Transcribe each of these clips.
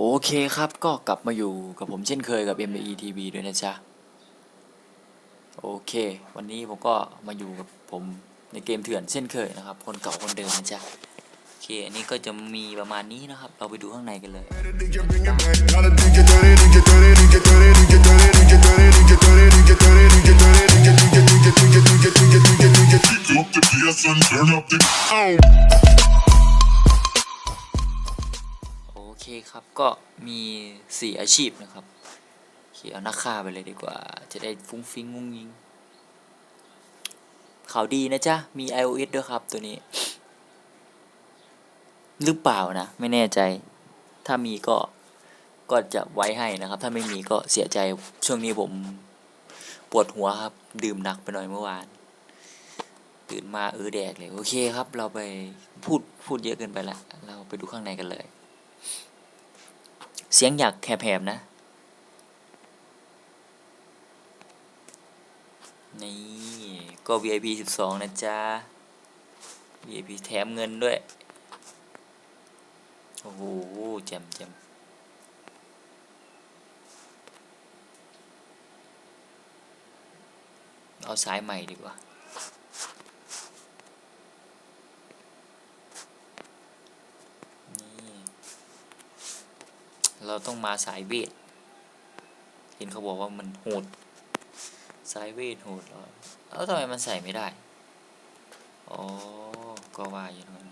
โอเคครับก็กลับมาอยู่กับผมเช่นเคยกับ m e TV ด้วยนะจ๊ะ โอเค วันนี้ผมก็มาอยู่กับผมในเกมเถื่อนเช่นเคยนะครับ คนเก่าคนเดิมนะจ๊ะ โอเค อันนี้ก็จะมีประมาณนี้นะครับ เราไปดูข้างในกันเลย turn up the. Oh. คครับก็มีสี่อาชีพนะครับโอเคเอานักฆ่าไปเลยดีกว่า จะได้ฟุ้งฟิ้งงุ้งยิงข่าวดีนะจ๊ะ มี iOS ด้วยครับตัวนี้ หรือเปล่านะ ไม่แน่ใจ ถ้ามีก็ก็จะไว้ให้นะครับ ถ้าไม่มีก็เสียใจช่วงนี้ผมปวดหัวครับ ดื่มหนักไปหน่อยเมื่อวาน ตื่นมาเออแดกเลย โอเคครับ เราไปพูดพูดเยอะเกินไปละ เราไปดูข้างในกันเลย เสียงอยากแหบๆนะ นี่ ก็ VIP 12 นะจ๊ะ VIP แถมเงินด้วย โอ้โหแจมแจมเอาสายใหม่ดีกว่า นี่ เราต้องมาสายเวทเห็นเขาบอกว่ามันโหดสายเวทโหดเรอแล้วทำไมมันใส่ไม่ได้อ๋อก็ว่าอย่างนั้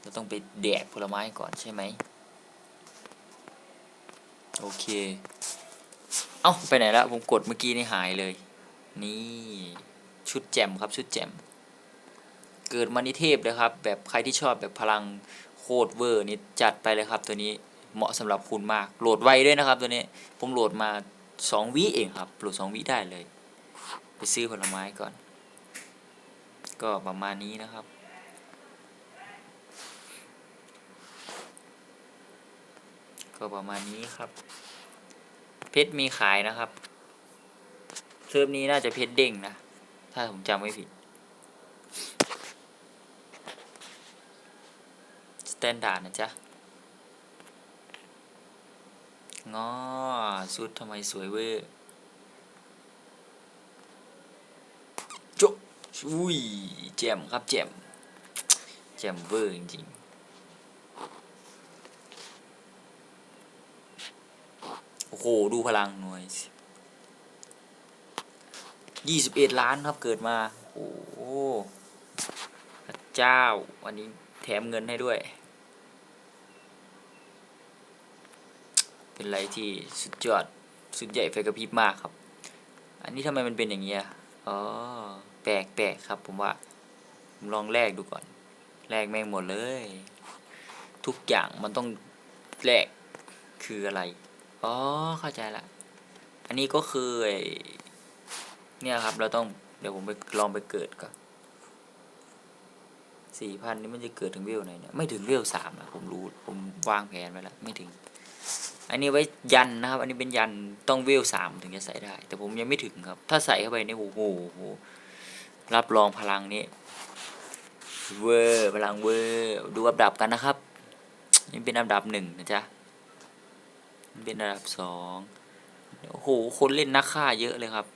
เราต้องไปแดกผลไม้ก่อนใช่ไหมโอเค เอ้าไปไหนและผมกดเมื่อกี้นี่หายเลย นี่ชุดแจมครับชุดแจมเกิดมานิเทพเลยครับ แบบใครที่ชอบแบบพลัง โคตรเวอร์นี่จัดไปเลยครับตัวนี้เหมาะสำหรับคุณมากโหลดไวด้วยนะครับตัวนี้ผมโหลดมาสองวิเองครับโหลดสองวิได้เลย ไปซื้อผลไม้ก่อน ก็ประมาณนี้นะครับก็ประมาณนี้ครับ เพชรมีขายนะครับเทอมนี้น่าจะเพชรเด้งนะ ถ้าผมจำไม่ผิด สแตนดาร์ดนะจ๊ะงอสุดทำไมสวยเว้ยโจะอุ้ยแจ่มครับแจ่มแจ่มเวอร์จริงๆ โอ้โห ดูพลังหน่วยยี่สิบเอ็ดล้านครับเกิดมา โอ้โห พระเจ้า วันนี้แถมเงินให้ด้วย เป็นอะไรที่สุดยอดสุดใหญ่ไฟกระพริบมากครับ อันนี้ทำไมมันเป็นอย่างเงี้ยอ๋อแปลกแปลกครับ ผมว่าผมลองแลกดูก่อนแลกแม่งหมดเลย ทุกอย่างมันต้องแลกคืออะไรอ๋อเข้าใจละอันนี้ก็คือไอ้เนี่ยครับ เราต้องเดี๋ยวผมไปลองไปเกิดก่อนสี่พันนี่มันจะเกิดถึงเวลไหนเนี่ยไม่ถึงเวลสามอะผมรู้ ผมวางแผนไว้แล้ว ไม่ถึง อันนี้ไว้ยันนะครับ อันนี้เป็นยันต้องเวลสามถึงจะใส่ได้ แต่ผมยังไม่ถึงครับ ถ้าใส่เข้าไปเนี่ยโอ้โหรับรองพลังนี้เวอร์พลังเวอร์ดูอันดับกันนะครับนี่เป็นอันดับหนึ่งนะจ๊ะเป็นอันดับสองโอ้โหคนเล่นนักฆ่าเยอะเลยครับ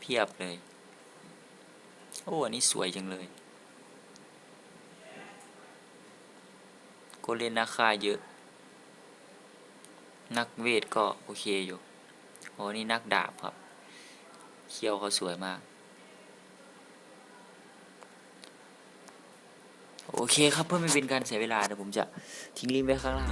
เพียบเลย โอ้อันนี้สวยจังเลย ก็เล่นนักฆ่าเยอะ นักเวทก็โอเคอยู่โอ้นี่นักดาบครับ เคี้ยวเขาสวยมาก โอเคครับเพื่อไม่เป็นการเสียเวลาเดี๋ยวผมจะทิ้งลิงก์ไว้ข้างล่าง